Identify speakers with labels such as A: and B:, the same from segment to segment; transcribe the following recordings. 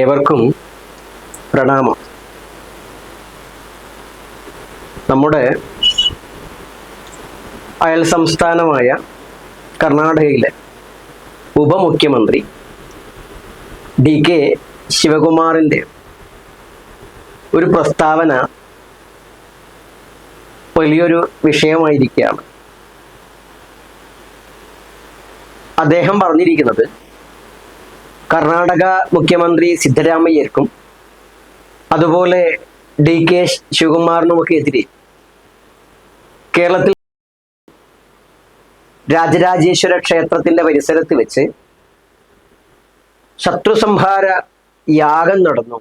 A: ഏവർക്കും പ്രണാമം. നമ്മുടെ അയൽ സംസ്ഥാനമായ കർണാടകയിലെ ഉപമുഖ്യമന്ത്രി ഡി കെ ശിവകുമാറിന്റെ ഒരു പ്രസ്താവന വലിയൊരു വിഷയമായിരിക്കുകയാണ്. അദ്ദേഹം പറഞ്ഞിരിക്കുന്നത് കർണാടക മുഖ്യമന്ത്രി സിദ്ധരാമയ്യർക്കും അതുപോലെ ഡി കെ ശിവകുമാറിനുമൊക്കെ എതിരെ കേരളത്തിൽ രാജരാജേശ്വര ക്ഷേത്രത്തിന്റെ പരിസരത്ത് വെച്ച് ശത്രുസംഹാര യാഗം നടന്നു.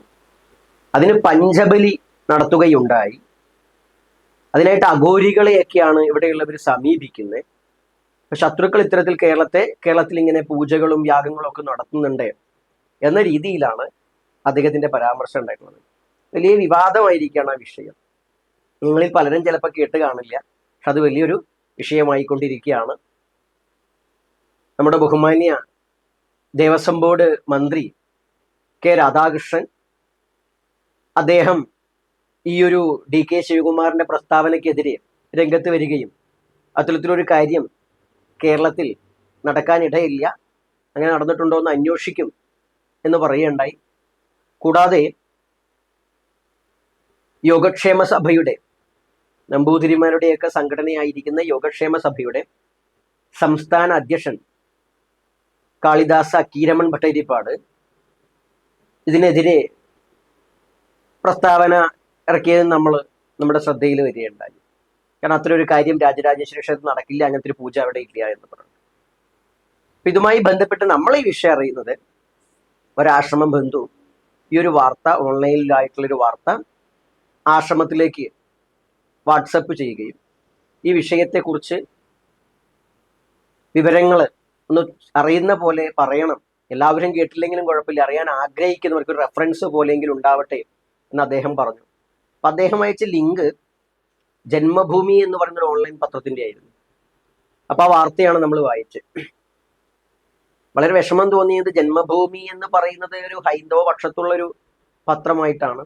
A: അതിന് പഞ്ചബലി നടത്തുകയുണ്ടായി. അതിനായിട്ട് അഘോരികളെയൊക്കെയാണ് ഇവിടെയുള്ളവർ സമീപിക്കുന്നത് ശത്രുക്കൾ ഇത്തരത്തിൽ കേരളത്തെ കേരളത്തിൽ ഇങ്ങനെ പൂജകളും യാഗങ്ങളും ഒക്കെ നടത്തുന്നുണ്ട് എന്ന രീതിയിലാണ് അദ്ദേഹത്തിന്റെ പരാമർശം ഉണ്ടായിട്ടുള്ളത്. വലിയ വിവാദമായിരിക്കുകയാണ് ആ വിഷയം. നിങ്ങളിൽ പലരും ചിലപ്പോൾ കേട്ട് കാണില്ല. പക്ഷെ അത് വലിയൊരു വിഷയമായിക്കൊണ്ടിരിക്കുകയാണ്. നമ്മുടെ ബഹുമാന്യ ദേവസ്വം ബോർഡ് മന്ത്രി കെ രാധാകൃഷ്ണൻ അദ്ദേഹം ഈ ഒരു ഡി കെ ശിവകുമാറിന്റെ പ്രസ്താവനയ്ക്കെതിരെ രംഗത്ത് വരികയും അത്തരത്തിലൊരു കാര്യം കേരളത്തിൽ നടക്കാനിടയില്ല. അങ്ങനെ നടന്നിട്ടുണ്ടോ എന്ന് അന്വേഷിക്കും എന്ന് പറയുകയുണ്ടായി. കൂടാതെ യോഗക്ഷേമ സഭയുടെ നമ്പൂതിരിമാരുടെയൊക്കെ സംഘടനയായിരിക്കുന്ന യോഗക്ഷേമ സഭയുടെ സംസ്ഥാന അധ്യക്ഷൻ കാളിദാസ കീരമൺ ഭട്ടതിരിപ്പാട് ഇതിനെതിരെ പ്രസ്താവന ഇറക്കിയത് നമ്മൾ നമ്മുടെ ശ്രദ്ധയിൽ വരികയുണ്ടായി. കാരണം അത്ര ഒരു കാര്യം രാജരാജേശ്വര ക്ഷേത്രത്തിൽ നടക്കില്ല അങ്ങനത്തെ ഒരു പൂജ അവിടെ ഇല്ല എന്ന് പറഞ്ഞു. അപ്പൊ ഇതുമായി ബന്ധപ്പെട്ട് നമ്മൾ ഈ വിഷയം അറിയുന്നത് ഒരാശ്രമം ബന്ധു ഈ ഒരു വാർത്ത ഓൺലൈനിലായിട്ടുള്ളൊരു വാർത്ത ആശ്രമത്തിലേക്ക് വാട്സപ്പ് ചെയ്യുകയും ഈ വിഷയത്തെക്കുറിച്ച് വിവരങ്ങൾ ഒന്ന് അറിയുന്ന പോലെ പറയണം. എല്ലാവരും കേട്ടില്ലെങ്കിലും കുഴപ്പമില്ല. അറിയാൻ ആഗ്രഹിക്കുന്നവർക്ക് ഒരു റെഫറൻസ് പോലെയെങ്കിലും ഉണ്ടാവട്ടെ എന്ന് അദ്ദേഹം പറഞ്ഞു. അപ്പൊ അദ്ദേഹം അയച്ച ലിങ്ക് ജന്മഭൂമി എന്ന് പറയുന്ന ഓൺലൈൻ പത്രത്തിന്റെ ആയിരുന്നു അപ്പൊ ആ വാർത്തയാണ് നമ്മൾ വായിച്ചത്. വളരെ വിഷമം തോന്നിയത് ജന്മഭൂമി എന്ന് പറയുന്നത് ഒരു ഹൈന്ദവ പക്ഷത്തുള്ള ഒരു പത്രമായിട്ടാണ്.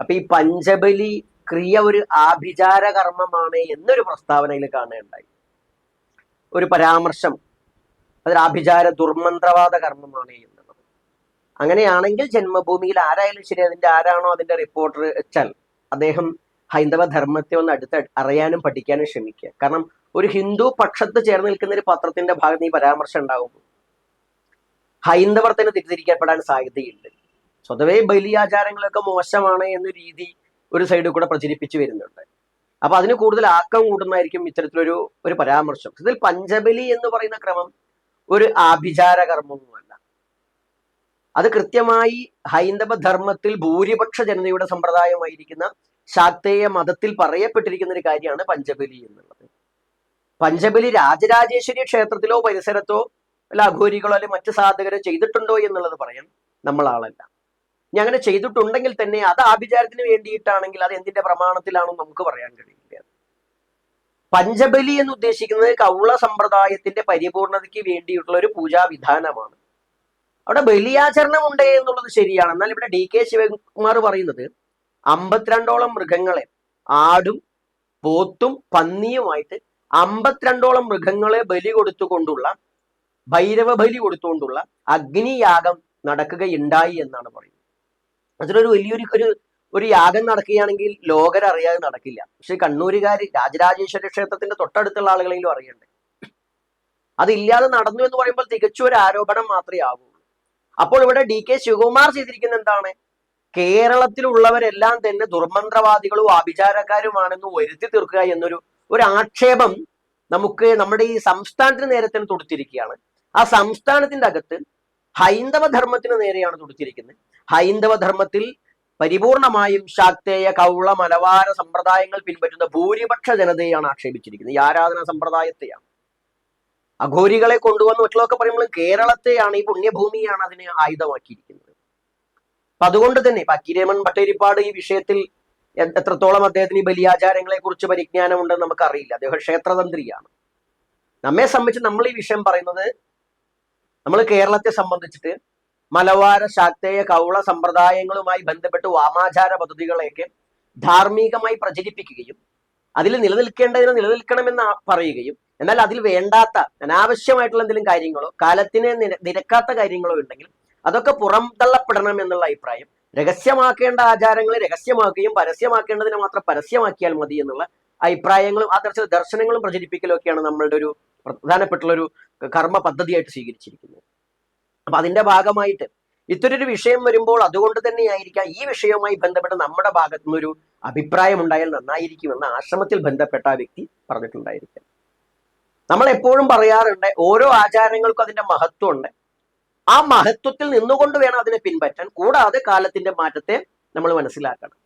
A: അപ്പൊ ഈ പഞ്ചബലി ക്രിയ ഒരു ആഭിചാര കർമ്മമാണ് എന്നൊരു പ്രസ്താവനയിൽ കാണുകയുണ്ടായി. ഒരു പരാമർശം അതൊരു ആഭിചാര ദുർമന്ത്രവാദ കർമ്മമാണ് എന്നുള്ളത്. അങ്ങനെയാണെങ്കിൽ ജന്മഭൂമിയിൽ ആരായാലും ശരി അതിന്റെ ആരാണോ അതിന്റെ റിപ്പോർട്ടർ വെച്ചാൽ അദ്ദേഹം ഹൈന്ദവ ധർമ്മത്തെ ഒന്ന് അടുത്ത് അറിയാനും പഠിക്കാനും ശ്രമിക്കുക കാരണം ഒരു ഹിന്ദു പക്ഷത്ത് ചേർന്ന് നിൽക്കുന്ന ഒരു പത്രത്തിന്റെ ഭാഗത്ത് ഈ പരാമർശം ഉണ്ടാകുമ്പോൾ ഹൈന്ദവർ തന്നെ തെറ്റിദ്ധരിക്കപ്പെടാൻ സാധ്യതയുണ്ട് സ്വതവേ ബലിയാചാരങ്ങളൊക്കെ മോശമാണ് എന്ന രീതി ഒരു സൈഡിൽ കൂടെ പ്രചരിപ്പിച്ചു വരുന്നുണ്ട്. അപ്പൊ അതിന് കൂടുതൽ ആക്കം കൂടുന്നതായിരിക്കും ഇത്തരത്തിലൊരു ഒരു പരാമർശം. ഇതിൽ പഞ്ചബലി എന്ന് പറയുന്ന ക്രമം ഒരു ആഭിചാര കർമ്മവുമല്ല അത് കൃത്യമായി ഹൈന്ദവ ധർമ്മത്തിൽ ഭൂരിപക്ഷ ജനതയുടെ സമ്പ്രദായമായിരിക്കുന്ന ശാക്തേയ മതത്തിൽ പറയപ്പെട്ടിരിക്കുന്ന ഒരു കാര്യമാണ് പഞ്ചബലി എന്നുള്ളത്. പഞ്ചബലി രാജരാജേശ്വരി ക്ഷേത്രത്തിലോ പരിസരത്തോ അല്ല അഘോരികളോ അല്ലെ മറ്റു സാധകരോ ചെയ്തിട്ടുണ്ടോ എന്നുള്ളത് പറയാൻ നമ്മൾ ആളല്ല. ഇനി അങ്ങനെ ചെയ്തിട്ടുണ്ടെങ്കിൽ തന്നെ അത് ആഭിചാരത്തിന് വേണ്ടിയിട്ടാണെങ്കിൽ അത് എന്തിന്റെ പ്രമാണത്തിലാണോ നമുക്ക് പറയാൻ കഴിയില്ല. പഞ്ചബലി എന്ന് ഉദ്ദേശിക്കുന്നത് കൗള സമ്പ്രദായത്തിന്റെ പരിപൂർണതയ്ക്ക് വേണ്ടിയിട്ടുള്ള ഒരു പൂജാവിധാനമാണ്. അവിടെ ബലിയാചരണം ഉണ്ട് എന്നുള്ളത് ശരിയാണ്. എന്നാൽ ഇവിടെ ഡി കെ ശിവകുമാർ പറയുന്നത് അമ്പത്തിരണ്ടോളം മൃഗങ്ങളെ ആടും പോത്തും പന്നിയുമായിട്ട് അമ്പത്തിരണ്ടോളം മൃഗങ്ങളെ ബലി കൊടുത്തുകൊണ്ടുള്ള ഭൈരവ ബലി കൊടുത്തുകൊണ്ടുള്ള അഗ്നിയാഗം നടക്കുകയുണ്ടായി എന്നാണ് പറയുന്നത്. അതിലൊരു വലിയൊരു ഒരു ഒരു യാഗം നടക്കുകയാണെങ്കിൽ ലോകരറിയാതെ നടക്കില്ല. പക്ഷെ കണ്ണൂരുകാർ രാജരാജേശ്വര ക്ഷേത്രത്തിന്റെ തൊട്ടടുത്തുള്ള ആളുകളെങ്കിലും അറിയണ്ടേ? അതില്ലാതെ നടന്നു എന്ന് പറയുമ്പോൾ തികച്ചും ഒരു ആരോപണം മാത്രമേ ആകൂ അപ്പോൾ ഇവിടെ ഡി കെ ശിവകുമാർ ചെയ്തിരിക്കുന്ന എന്താണ്? കേരളത്തിലുള്ളവരെല്ലാം തന്നെ ദുർമന്ത്രവാദികളും ആഭിചാരക്കാരുമാണെന്ന് വരുത്തി തീർക്കുക എന്നൊരു ഒരു ആക്ഷേപം നമുക്ക് നമ്മുടെ ഈ സംസ്ഥാനത്തിന് നേരെ തന്നെ തൊടുത്തിരിക്കുകയാണ്. ആ സംസ്ഥാനത്തിന്റെ അകത്ത് ഹൈന്ദവ ധർമ്മത്തിന് നേരെയാണ് തൊടുത്തിരിക്കുന്നത്. ഹൈന്ദവ ധർമ്മത്തിൽ പരിപൂർണമായും ശാക്തേയ കൗള മലവാര സമ്പ്രദായങ്ങൾ പിൻപറ്റുന്ന ഭൂരിപക്ഷ ജനതയാണ് ആക്ഷേപിച്ചിരിക്കുന്നത്. ഈ ആരാധന സമ്പ്രദായത്തെയാണ്. അഘോരികളെ കൊണ്ടുവന്ന് മറ്റുള്ളതൊക്കെ പറയുമ്പോൾ കേരളത്തെയാണ് ഈ പുണ്യഭൂമിയാണ് അതിനെ ആയുധമാക്കിയിരിക്കുന്നത്. അപ്പൊ അതുകൊണ്ട് തന്നെ ഇപ്പൊ അക്കിരമൺ ഭട്ടേരിപ്പാട് ഈ വിഷയത്തിൽ എത്രത്തോളം അദ്ദേഹത്തിന് ഈ ബലിയാചാരങ്ങളെ കുറിച്ച് പരിജ്ഞാനമുണ്ടെന്ന് നമുക്കറിയില്ല. അദ്ദേഹം ക്ഷേത്രതന്ത്രിയാണ്. നമ്മെ സംബന്ധിച്ച് നമ്മൾ ഈ വിഷയം പറയുന്നത് നമ്മൾ കേരളത്തെ സംബന്ധിച്ചിട്ട് മലവാര ശാക്തേയ കൗള സമ്പ്രദായങ്ങളുമായി ബന്ധപ്പെട്ട് വാമാചാര പദ്ധതികളെയൊക്കെ ധാർമ്മികമായി പ്രചരിപ്പിക്കുകയും അതിൽ നിലനിൽക്കേണ്ടതിന് നിലനിൽക്കണമെന്ന് പറയുകയും എന്നാൽ അതിൽ വേണ്ടാത്ത അനാവശ്യമായിട്ടുള്ള എന്തെങ്കിലും കാര്യങ്ങളോ കാലത്തിന് നിര- നിരക്കാത്ത കാര്യങ്ങളോ ഉണ്ടെങ്കിൽ അതൊക്കെ പുറംതള്ളപ്പെടണം എന്നുള്ള അഭിപ്രായം. രഹസ്യമാക്കേണ്ട ആചാരങ്ങളെ രഹസ്യമാക്കുകയും പരസ്യമാക്കേണ്ടതിനെ മാത്രം പരസ്യമാക്കിയാൽ മതി എന്നുള്ള അഭിപ്രായങ്ങളും ആ തരത്തിൽ ദർശനങ്ങളും പ്രചരിപ്പിക്കലും ഒക്കെയാണ് നമ്മളുടെ ഒരു പ്രധാനപ്പെട്ടുള്ള ഒരു കർമ്മ പദ്ധതിയായിട്ട് സ്വീകരിച്ചിരിക്കുന്നത്. അപ്പൊ അതിന്റെ ഭാഗമായിട്ട് ഇത്തരൊരു വിഷയം വരുമ്പോൾ അതുകൊണ്ട് തന്നെയായിരിക്കാം ഈ വിഷയവുമായി ബന്ധപ്പെട്ട് നമ്മുടെ ഭാഗത്തു നിന്നൊരു അഭിപ്രായം ഉണ്ടായാൽ നന്നായിരിക്കുമെന്ന് ആശ്രമത്തിൽ ബന്ധപ്പെട്ട ആ വ്യക്തി പറഞ്ഞിട്ടുണ്ടായിരിക്കാം. നമ്മൾ എപ്പോഴും പറയാറുണ്ട് ഓരോ ആചാരങ്ങൾക്കും അതിന്റെ മഹത്വമുണ്ട്. ആ മഹത്വത്തിൽ നിന്നുകൊണ്ട് വേണം അതിനെ പിൻപറ്റാൻ. കൂടാതെ കാലത്തിന്റെ മാറ്റത്തെ നമ്മൾ മനസ്സിലാക്കണം.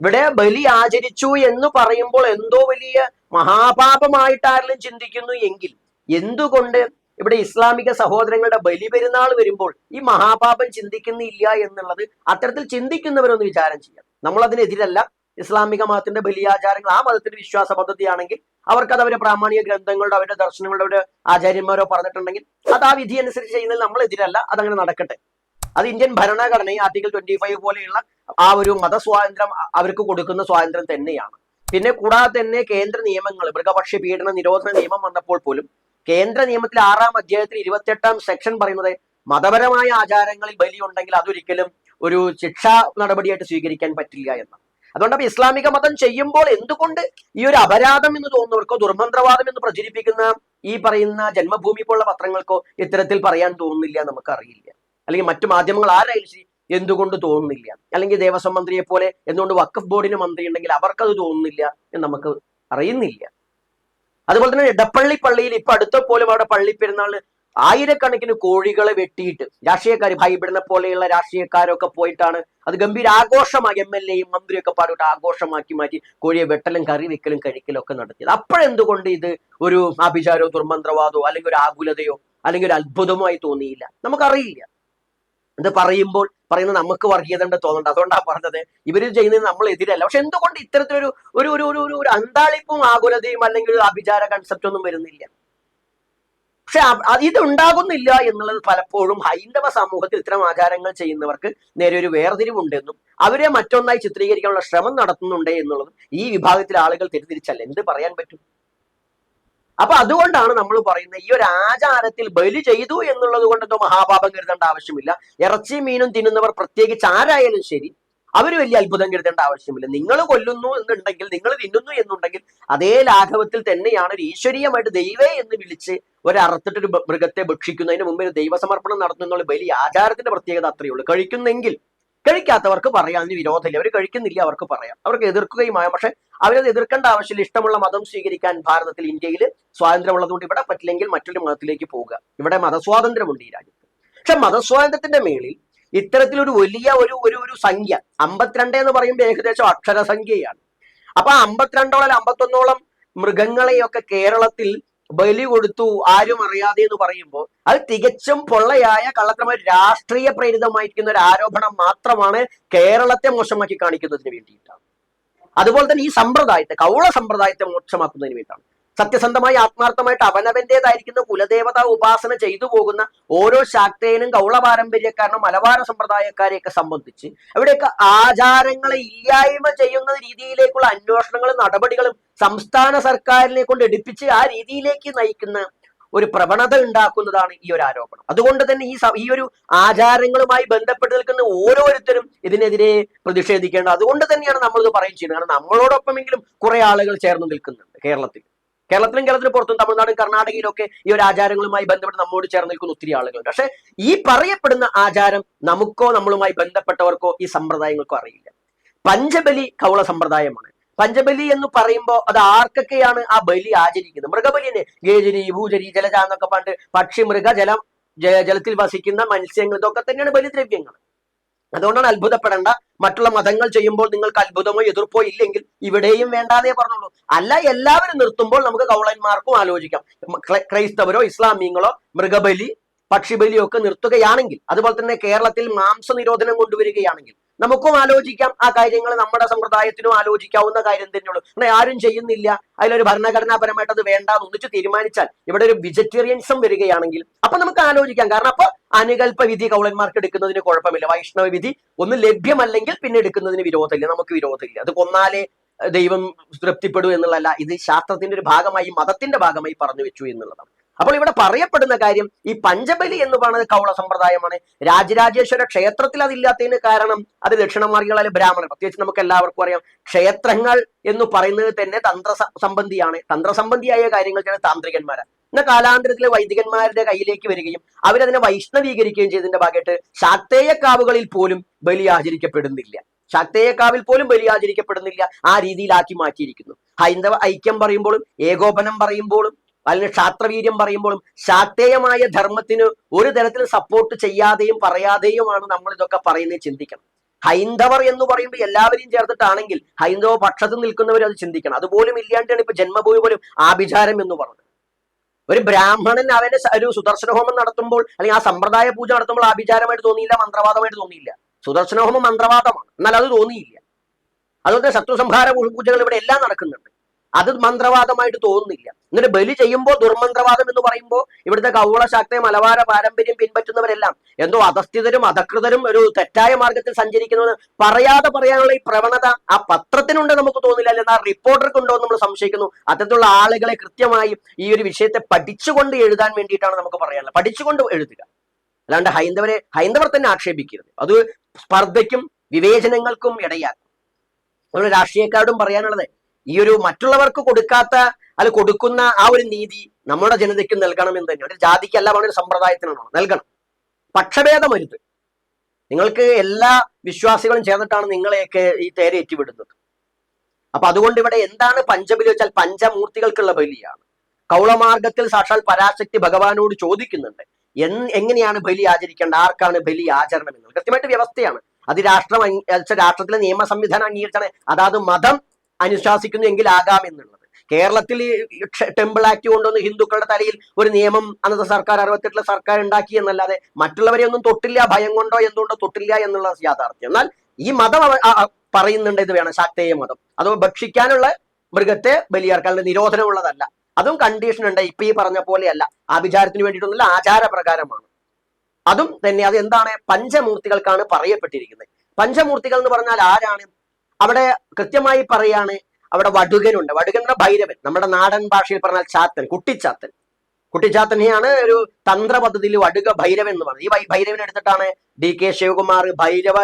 A: ഇവിടെ ബലി ആചരിച്ചു എന്ന് പറയുമ്പോൾ എന്തോ വലിയ മഹാപാപമായിട്ട് ആരെങ്കിലും ചിന്തിക്കുന്നു എങ്കിൽ എന്തുകൊണ്ട് ഇവിടെ ഇസ്ലാമിക സഹോദരങ്ങളുടെ ബലി പെരുന്നാൾ വരുമ്പോൾ ഈ മഹാപാപം ചിന്തിക്കുന്നില്ല എന്നുള്ളത് അത്തരത്തിൽ ചിന്തിക്കുന്നവരൊന്ന് വിചാരം ചെയ്യാം നമ്മൾ അതിനെതിരല്ല ഇസ്ലാമിക മതത്തിന്റെ ബലിയാചാരങ്ങൾ ആ മതത്തിന്റെ വിശ്വാസ പദ്ധതിയാണെങ്കിൽ അവർക്ക് അത് അവരുടെ പ്രാമാണിക ഗ്രന്ഥങ്ങളുടെ അവരുടെ ദർശനങ്ങളുടെ അവരുടെ ആചാര്യന്മാരോ പറഞ്ഞിട്ടുണ്ടെങ്കിൽ അത് ആ വിധി അനുസരിച്ച് ചെയ്യുന്നതിൽ നമ്മൾ എതിരല്ല അതങ്ങനെ നടക്കട്ടെ. അത് ഇന്ത്യൻ ഭരണഘടനയും ആർട്ടിക്കൽ ട്വന്റി ഫൈവ് പോലെയുള്ള ആ ഒരു മതസ്വാതന്ത്ര്യം അവർക്ക് കൊടുക്കുന്ന സ്വാതന്ത്ര്യം തന്നെയാണ്. പിന്നെ കൂടാതെ തന്നെ കേന്ദ്ര നിയമങ്ങൾ മൃഗപക്ഷി പീഡന നിരോധന നിയമം വന്നപ്പോൾ പോലും കേന്ദ്ര നിയമത്തിൽ ആറാം അധ്യായത്തിൽ ഇരുപത്തിയെട്ടാം സെക്ഷൻ പറയുന്നത് മതപരമായ ആചാരങ്ങളിൽ ബലി ഉണ്ടെങ്കിൽ അതൊരിക്കലും ഒരു ശിക്ഷാ നടപടിയായിട്ട് സ്വീകരിക്കാൻ പറ്റില്ല എന്നാണ്. അതുകൊണ്ട് അപ്പൊ ഇസ്ലാമിക മതം ചെയ്യുമ്പോൾ എന്തുകൊണ്ട് ഈ ഒരു അപരാധം എന്ന് തോന്നുന്നവർക്കോ ദുർമന്ത്രവാദം എന്ന് പ്രചരിപ്പിക്കുന്ന ഈ പറയുന്ന ജന്മഭൂമി പോലുള്ള പത്രങ്ങൾക്കോ ഇത്തരത്തിൽ പറയാൻ തോന്നുന്നില്ല നമുക്കറിയില്ല. അല്ലെങ്കിൽ മറ്റു മാധ്യമങ്ങൾ ആരായാലും എന്തുകൊണ്ട് തോന്നുന്നില്ല. അല്ലെങ്കിൽ ദേവസ്വം മന്ത്രിയെ പോലെ എന്തുകൊണ്ട് വഖഫ് ബോർഡിന് മന്ത്രി ഉണ്ടെങ്കിൽ അവർക്കത് തോന്നുന്നില്ല എന്ന് നമുക്ക് അറിയുന്നില്ല. അതുപോലെ തന്നെ ഇടപ്പള്ളി പള്ളിയിൽ ഇപ്പൊ അടുത്ത പോലും അവിടെ പള്ളി പെരുന്നാളിന് ആയിരക്കണക്കിന് കോഴികളെ വെട്ടിയിട്ട് രാഷ്ട്രീയക്കാർ ഭയപ്പെടുന്ന പോലെയുള്ള രാഷ്ട്രീയക്കാരൊക്കെ പോയിട്ടാണ് അത് ഗംഭീര ആഘോഷമായി എം എൽ എയും മന്ത്രിയൊക്കെ പാടിയിട്ട് ആഘോഷമാക്കി മാറ്റി കോഴിയെ വെട്ടലും കറി വെക്കലും കഴിക്കലും ഒക്കെ നടത്തിയത്. അപ്പോഴെന്തുകൊണ്ട് ഇത് ഒരു ആഭിചാരോ ദുർമന്ത്രവാദോ അല്ലെങ്കിൽ ഒരു ആകുലതയോ അല്ലെങ്കിൽ ഒരു അത്ഭുതമായി തോന്നിയില്ല? നമുക്കറിയില്ല. ഇത് പറയുമ്പോൾ പറയുന്നത് നമുക്ക് വർഗീയതണ്ട് തോന്നുന്നുണ്ട് അതുകൊണ്ടാണ് പറഞ്ഞത് ഇവർ ചെയ്യുന്നത് നമ്മൾ എതിരല്ല. പക്ഷെ എന്തുകൊണ്ട് ഇത്തരത്തിലൊരു ഒരു ഒരു ഒരു അന്താളിപ്പും ആകുലതയും അല്ലെങ്കിൽ അഭിചാര കൺസെപ്റ്റ് ഒന്നും വരുന്നില്ല? പക്ഷെ ഇതുണ്ടാകുന്നില്ല എന്നുള്ളത് പലപ്പോഴും ഹൈന്ദവ സമൂഹത്തിൽ ഇത്തരം ആചാരങ്ങൾ ചെയ്യുന്നവർക്ക് നേരെ ഒരു വേർതിരിവുണ്ടെന്നും അവരെ മറ്റൊന്നായി ചിത്രീകരിക്കാനുള്ള ശ്രമം നടത്തുന്നുണ്ട് എന്നുള്ളതും ഈ വിഭാഗത്തിലെ ആളുകൾ തിരിച്ചല്ല എന്ത് പറയാൻ പറ്റും? അപ്പൊ അതുകൊണ്ടാണ് നമ്മൾ പറയുന്നത് ഈ ഒരു ആചാരത്തിൽ ബലി ചെയ്തു എന്നുള്ളത് കൊണ്ടെന്തോ മഹാപാപം കരുതേണ്ട ആവശ്യമില്ല. ഇറച്ചി മീനും തിന്നുന്നവർ പ്രത്യേകിച്ച് ആരായാലും ശരി അവർ വലിയ അത്ഭുതം കരുതേണ്ട ആവശ്യമില്ല. നിങ്ങൾ കൊല്ലുന്നു എന്നുണ്ടെങ്കിൽ നിങ്ങൾ തിന്നുന്നു എന്നുണ്ടെങ്കിൽ അതേ ലാഘവത്തിൽ തന്നെയാണ് ഒരു ഈശ്വരീയമായിട്ട് ദൈവേ എന്ന് വിളിച്ച് ഒരു അറുത്തിട്ടൊരു ബ- മൃഗത്തെ ഭക്ഷിക്കുന്നതിന് മുമ്പ് ഒരു ദൈവസമർപ്പണം നടത്തുന്നു ബലി ആചാരത്തിന്റെ പ്രത്യേകത അത്രയേ ഉള്ളൂ. കഴിക്കുന്നെങ്കിൽ കഴിക്കാത്തവർക്ക് പറയാം അതിന് വിരോധമില്ല. അവർ കഴിക്കുന്നില്ല അവർക്ക് പറയാം. അവർക്ക് എതിർക്കുകയുമായ? പക്ഷെ അവരത് എതിർക്കേണ്ട ആവശ്യമില്ല. ഇഷ്ടമുള്ള മതം സ്വീകരിക്കാൻ ഭാരതത്തിൽ ഇന്ത്യയിൽ സ്വാതന്ത്ര്യമുള്ളതുകൊണ്ട് ഇവിടെ പറ്റില്ലെങ്കിൽ മറ്റൊരു മതത്തിലേക്ക് പോവുക. ഇവിടെ മതസ്വാതന്ത്ര്യമുണ്ട് ഈ രാജ്യത്ത്. പക്ഷെ മതസ്വാതന്ത്ര്യത്തിന്റെ മേളിൽ ഇത്തരത്തിലൊരു വലിയ ഒരു ഒരു ഒരു സംഖ്യ. അമ്പത്തിരണ്ട് എന്ന് പറയുമ്പോൾ ഏകദേശം അക്ഷരസംഖ്യയാണ്. അപ്പൊ അമ്പത്തിരണ്ടോളം അമ്പത്തൊന്നോളം മൃഗങ്ങളെയൊക്കെ കേരളത്തിൽ ബലി കൊടുത്തു ആരും അറിയാതെ എന്ന് പറയുമ്പോൾ അത് തികച്ചും പൊള്ളയായ കള്ളത്തരമായ രാഷ്ട്രീയ പ്രേരിതമായിരിക്കുന്ന ഒരു ആരോപണം മാത്രമാണ് കേരളത്തെ മോശമാക്കി കാണിക്കുന്നതിന് വേണ്ടിയിട്ടാണ്. അതുപോലെ തന്നെ ഈ സമ്പ്രദായത്തെ കൗള സമ്പ്രദായത്തെ മോശമാക്കുന്നതിന് വേണ്ടിയിട്ടാണ്. സത്യസന്ധമായി ആത്മാർത്ഥമായിട്ട് അവനവന്റേതായിരിക്കുന്ന കുലദേവത ഉപാസന ചെയ്തു പോകുന്ന ഓരോ ശാക്തേനും കൗള പാരമ്പര്യക്കാരനും മലബാര സമ്പ്രദായക്കാരെയൊക്കെ സംബന്ധിച്ച് അവിടെയൊക്കെ ആചാരങ്ങളെ ഇല്ലായ്മ ചെയ്യുന്ന രീതിയിലേക്കുള്ള അന്വേഷണങ്ങളും നടപടികളും സംസ്ഥാന സർക്കാരിനെ കൊണ്ട് എടുപ്പിച്ച് ആ രീതിയിലേക്ക് നയിക്കുന്ന ഒരു പ്രവണത ഉണ്ടാക്കുന്നതാണ് ഈ ഒരു ആരോപണം. അതുകൊണ്ട് തന്നെ ഈ ഈ ഒരു ആചാരങ്ങളുമായി ബന്ധപ്പെട്ട് നിൽക്കുന്ന ഓരോരുത്തരും ഇതിനെതിരെ പ്രതിഷേധിക്കേണ്ടത്. അതുകൊണ്ട് തന്നെയാണ് നമ്മളിത് പറയുകയും പറയും ചെയ്യുന്നത്. കാരണം നമ്മളോടൊപ്പമെങ്കിലും കുറെ ആളുകൾ ചേർന്ന് നിൽക്കുന്നുണ്ട് കേരളത്തിൽ. കേരളത്തിലും കേരളത്തിന് പുറത്തും തമിഴ്നാടും കർണാടകയിലൊക്കെ ഈ ഒരു ആചാരങ്ങളുമായി ബന്ധപ്പെട്ട് നമ്മോട് ചേർന്ന് നിൽക്കുന്ന ഒത്തിരി ആളുകളുണ്ട്. പക്ഷെ ഈ പറയപ്പെടുന്ന ആചാരം നമുക്കോ നമ്മളുമായി ബന്ധപ്പെട്ടവർക്കോ ഈ സമ്പ്രദായങ്ങൾക്കോ അറിയില്ല. പഞ്ചബലി കൗള സമ്പ്രദായമാണ്. പഞ്ചബലി എന്ന് പറയുമ്പോൾ അത് ആർക്കൊക്കെയാണ് ആ ബലി ആചരിക്കുന്നത്? മൃഗബലിനെ. ഗേജരി ഭൂജരി ജലജ എന്നൊക്കെ പണ്ട് പക്ഷി മൃഗ ജലം ജലത്തിൽ വസിക്കുന്ന മത്സ്യങ്ങൾ ഇതൊക്കെ തന്നെയാണ് ബലിദ്രവ്യങ്ങൾ. അതുകൊണ്ടാണ് അത്ഭുതപ്പെടേണ്ട. മറ്റുള്ള മതങ്ങൾ ചെയ്യുമ്പോൾ നിങ്ങൾക്ക് അത്ഭുതമോ എതിർപ്പോ ഇല്ലെങ്കിൽ ഇവിടെയും വേണ്ടാതേ പറഞ്ഞുള്ളൂ അല്ല എല്ലാവരും നിർത്തുമ്പോൾ നമുക്ക് കൗളന്മാർക്കും ആലോചിക്കാം. ക്രൈസ്തവരോ ഇസ്ലാമിയങ്ങളോ മൃഗബലി പക്ഷിബലിയോ ഒക്കെ നിർത്തുകയാണെങ്കിൽ അതുപോലെ തന്നെ കേരളത്തിൽ മാംസ നിരോധനം കൊണ്ടുവരികയാണെങ്കിൽ നമുക്കും ആലോചിക്കാം. ആ കാര്യങ്ങൾ നമ്മുടെ സമ്പ്രദായത്തിനും ആലോചിക്കാവുന്ന കാര്യം തന്നെയുള്ളൂ. അങ്ങനെ ആരും ചെയ്യുന്നില്ല. അതിലൊരു ഭരണഘടനാപരമായിട്ട് അത് വേണ്ട എന്ന് ഒന്നിച്ച് തീരുമാനിച്ചാൽ ഇവിടെ ഒരു വെജിറ്റേറിയൻസം വരികയാണെങ്കിൽ അപ്പൊ നമുക്ക് ആലോചിക്കാം. കാരണം അപ്പൊ അനുകൽപ്പ വിധി കൗളന്മാർക്ക് എടുക്കുന്നതിന് കുഴപ്പമില്ല. വൈഷ്ണവ വിധി ഒന്ന് ലഭ്യമല്ലെങ്കിൽ പിന്നെ എടുക്കുന്നതിന് വിരോധമില്ല. നമുക്ക് വിരോധമില്ല. അത് കൊന്നാലേ ദൈവം തൃപ്തിപ്പെടൂ എന്നുള്ളതല്ല. ഇത് ശാസ്ത്രത്തിന്റെ ഒരു ഭാഗമായി മതത്തിന്റെ ഭാഗമായി പറഞ്ഞു വെച്ചു എന്നുള്ളതാണ്. അപ്പോൾ ഇവിടെ പറയപ്പെടുന്ന കാര്യം ഈ പഞ്ചബലി എന്ന് പറയുന്നത് കൗള സമ്പ്രദായമാണ്. രാജരാജേശ്വര ക്ഷേത്രത്തിൽ അതില്ലാത്തതിന് കാരണം അത് ദക്ഷിണമാർഗികളായ ബ്രാഹ്മണർ. പ്രത്യേകിച്ച് നമുക്ക് എല്ലാവർക്കും അറിയാം. ക്ഷേത്രങ്ങൾ എന്ന് പറയുന്നത് തന്നെ തന്ത്ര സംബന്ധിയാണ്. തന്ത്രസംബന്ധിയായ കാര്യങ്ങൾ ചെയ്യുന്ന താന്ത്രികന്മാരാണ് എന്ന കാലാന്തരത്തിലെ വൈദികന്മാരുടെ കയ്യിലേക്ക് വരികയും അവരതിനെ വൈഷ്ണവീകരിക്കുകയും ചെയ്തതിന്റെ ഭാഗമായിട്ട് ശാക്തേയക്കാവുകളിൽ പോലും ബലി ആചരിക്കപ്പെടുന്നില്ല. ശാക്തേയക്കാവിൽ പോലും ബലി ആചരിക്കപ്പെടുന്നില്ല. ആ രീതിയിലാക്കി മാറ്റിയിരിക്കുന്നു. ഹൈന്ദവ ഐക്യം പറയുമ്പോഴും ഏകോപനം പറയുമ്പോഴും അല്ലെങ്കിൽ ക്ഷാത്രവീര്യം പറയുമ്പോഴും ശാക്തേയമായ ധർമ്മത്തിന് ഒരു തരത്തിൽ സപ്പോർട്ട് ചെയ്യാതെയും പറയാതെയുമാണ് നമ്മൾ ഇതൊക്കെ പറയുന്നത് ചിന്തിക്കണം. ഹൈന്ദവർ എന്ന് പറയുമ്പോൾ എല്ലാവരെയും ചേർത്തിട്ടാണെങ്കിൽ ഹൈന്ദവ പക്ഷത്ത് നിൽക്കുന്നവർ അത് ചിന്തിക്കണം. അതുപോലും ഇല്ലാണ്ടാണ് ഇപ്പൊ ജന്മഭൂമി പോലും ആഭിചാരം എന്ന് പറഞ്ഞത് ഒരു ബ്രാഹ്മണൻ അവന് ഒരു സുദർശന ഹോമം നടത്തുമ്പോൾ അല്ലെങ്കിൽ ആ സമ്പ്രദായ പൂജ നടത്തുമ്പോൾ ആഭിചാരമായിട്ട് തോന്നിയില്ല മന്ത്രവാദമായിട്ട് തോന്നിയില്ല. സുദർശന ഹോമം മന്ത്രവാദമാണ്. എന്നാൽ അത് തോന്നിയില്ല. അതുപോലെ ശത്രുസംഹാര പൂജകൾ ഇവിടെ എല്ലാം നടക്കുന്നുണ്ട്. അത് മന്ത്രവാദമായിട്ട് തോന്നുന്നില്ല. എന്നിട്ട് ബലി ചെയ്യുമ്പോൾ ദുർമന്ത്രവാദം എന്ന് പറയുമ്പോൾ ഇവിടുത്തെ കൗള ശാക്തയ മലബാര പാരമ്പര്യം പിൻപറ്റുന്നവരെല്ലാം എന്തോ അധസ്ഥിതരും അധകൃതരും ഒരു തെറ്റായ മാർഗത്തിൽ സഞ്ചരിക്കുന്നത് പറയാതെ പറയാനുള്ള ഈ പ്രവണത ആ പത്രത്തിനുണ്ട് നമുക്ക് തോന്നില്ല അല്ലെങ്കിൽ ആ റിപ്പോർട്ടർക്കുണ്ടോ എന്ന് നമ്മൾ സംശയിക്കുന്നു. അത്തരത്തിലുള്ള ആളുകളെ കൃത്യമായി ഈ ഒരു വിഷയത്തെ പഠിച്ചുകൊണ്ട് എഴുതാൻ വേണ്ടിയിട്ടാണ് നമുക്ക് പറയാനുള്ളത്. പഠിച്ചുകൊണ്ട് എഴുതുക. അല്ലാണ്ട് ഹൈന്ദവരെ ഹൈന്ദവർ തന്നെ ആക്ഷേപിക്കരുത്. അത് സ്പർദ്ധയ്ക്കും വിവേചനങ്ങൾക്കും ഇടയാക്കും. അതുകൊണ്ട് രാഷ്ട്രീയക്കാരോടും പറയാനുള്ളത് ഈ ഒരു മറ്റുള്ളവർക്ക് കൊടുക്കാത്ത അല്ല കൊടുക്കുന്ന ആ ഒരു നീതി നമ്മുടെ ജനതയ്ക്ക് നൽകണം എന്ന് തന്നെ. ഒരു ജാതിക്കല്ല ഒരു സമ്പ്രദായത്തിനാണോ നൽകണം. പക്ഷഭേദം പക്ഷഭേദമരുത് നിങ്ങൾക്ക് എല്ലാ വിശ്വാസികളും ചേർന്നിട്ടാണ് നിങ്ങളെയൊക്കെ ഈ തേരേറ്റി വിടുന്നത് അപ്പൊ അതുകൊണ്ട് ഇവിടെ എന്താണ് പഞ്ചബലി വെച്ചാൽ പഞ്ചമൂർത്തികൾക്കുള്ള ബലിയാണ്. കൗളമാർഗത്തിൽ സാക്ഷാൽ പരാശക്തി ഭഗവാനോട് ചോദിക്കുന്നുണ്ട്. എൻ എങ്ങനെയാണ് ബലി ആചരിക്കേണ്ടത്? ആർക്കാണ് ബലി ആചരണം എന്നുള്ളത്? കൃത്യമായിട്ട് വ്യവസ്ഥയാണ്. അത് രാഷ്ട്രം രാഷ്ട്രത്തിലെ നിയമ സംവിധാനം അംഗീകരിച്ചാണ്. അതാത് മതം അനുശാസിക്കുന്നു എങ്കിൽ ആകാം എന്നുള്ളത്. കേരളത്തിൽ ടെമ്പിൾ ആക്ട് കൊണ്ടുവന്ന് ഹിന്ദുക്കളുടെ തലയിൽ ഒരു നിയമം അന്നത്തെ സർക്കാർ അറുപത്തെട്ടിലെ സർക്കാർ ഉണ്ടാക്കി എന്നല്ലാതെ മറ്റുള്ളവരെ ഒന്നും തൊട്ടില്ല ഭയം കൊണ്ടോ എന്തുകൊണ്ടോ തൊട്ടില്ല എന്നുള്ള യാഥാർത്ഥ്യം. എന്നാൽ ഈ മതം പറയുന്നുണ്ട് ഇത് വേണം ശാക്തേയ മതം. അത് ഭക്ഷിക്കാനുള്ള മൃഗത്തെ ബലിയാർക്കാനുള്ള നിരോധനമുള്ളതല്ല. അതും കണ്ടീഷൻ ഉണ്ട് ഇപ്പൊ ഈ പറഞ്ഞ പോലെയല്ല. ആഭിചാരത്തിന് വേണ്ടിയിട്ടൊന്നുമില്ല ആചാരപ്രകാരമാണ്. അതും തന്നെ അത് എന്താണ് പഞ്ചമൂർത്തികൾക്കാണ് പറയപ്പെട്ടിരിക്കുന്നത്. പഞ്ചമൂർത്തികൾ എന്ന് പറഞ്ഞാൽ ആരാണ്? അവിടെ കൃത്യമായി പറയാണ് അവിടെ വടുകനുണ്ട്. വടുകൻ ഭൈരവൻ. നമ്മുടെ നാടൻ ഭാഷയിൽ പറഞ്ഞാൽ ചാത്തൻ കുട്ടിച്ചാത്തൻ. കുട്ടിച്ചാത്തനെയാണ് ഒരു തന്ത്ര പദ്ധതിയിൽ വടുക ഭൈരവൻ എന്ന് പറഞ്ഞത്. ഈ ഭൈരവൻ എടുത്തിട്ടാണ് ഡി കെ ശിവകുമാർ ഭൈരവ